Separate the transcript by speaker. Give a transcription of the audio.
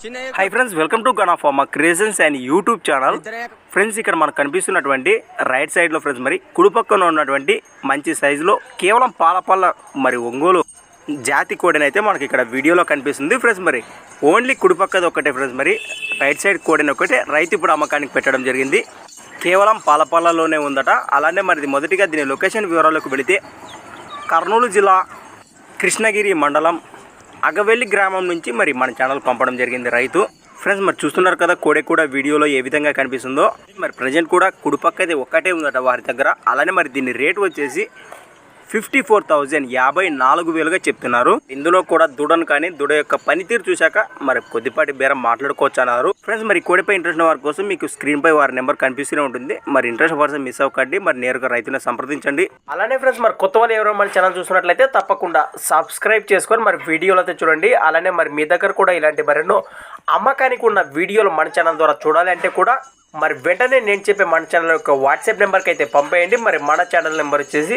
Speaker 1: Hi friends welcome to gun of మా creations and YouTube channel friends ఇక్కడ మనకు కనిపిస్తున్నటువంటి రైట్ సైడ్లో ఫ్రెండ్స్ మరి కుడిపక్కన ఉన్నటువంటి మంచి సైజులో కేవలం పాలపల్ల మరి ఒంగోలు జాతి కోడిని అయితే మనకి ఇక్కడ వీడియోలో కనిపిస్తుంది ఫ్రెండ్స్ మరి. ఓన్లీ కుడిపక్కది ఒకటే ఫ్రెండ్స్ మరి. రైట్ సైడ్ కోడిని ఒకటే రైతు ఇప్పుడు అమ్మకానికి పెట్టడం జరిగింది. కేవలం పాలపల్లలోనే ఉందట. అలానే మరి మొదటిగా దీని లొకేషన్ వివరాలకు వెళితే కర్నూలు జిల్లా కృష్ణగిరి మండలం అగవెల్లి గ్రామం నుంచి మరి మన ఛానల్ పంపడం జరిగింది రైతు. ఫ్రెండ్స్ మరి చూస్తున్నారు కదా కోడే కూడా వీడియోలో ఏ విధంగా కనిపిస్తుందో. మరి ప్రజెంట్ కూడా కుడిపక్క అయితే ఒక్కటే ఉందట వారి దగ్గర. అలానే మరి దీని రేట్ వచ్చేసి ఫిఫ్టీ ఫోర్ థౌజండ్ యాభై నాలుగు వేలుగా చెప్తున్నారు. ఇందులో కూడా దుడను కానీ దుడ యొక్క పనితీరు చూశాక మరి కొద్దిపాటి బేరం మాట్లాడుకోవచ్చు అన్నారు. ఫ్రెండ్స్ మరి కోడిపై ఇంట్రెస్ట్ వారి కోసం మీకు స్క్రీన్ పై వారి నెంబర్ కనిపిస్తూనే ఉంటుంది. మరి ఇంట్రెస్ట్ పర్సన్ మిస్ అవ్వకండి. మరి నేరుగా రైతుని సంప్రదించండి. అలానే ఫ్రెండ్స్ మరి కొత్త వాళ్ళు ఎవరో మన ఛానల్ చూసినట్లయితే తప్పకుండా సబ్స్క్రైబ్ చేసుకొని మరి వీడియోలు అయితే చూడండి. అలానే మరి మీ దగ్గర కూడా ఇలాంటి మరెన్నో అమ్మకానికి ఉన్న వీడియోలు మన ఛానల్ ద్వారా చూడాలి అంటే కూడా మరి వెంటనే నేను చెప్పే మన ఛానల్ యొక్క వాట్సాప్ నెంబర్కి అయితే పంపేయండి. మరి మన ఛానల్ నెంబర్ వచ్చేసి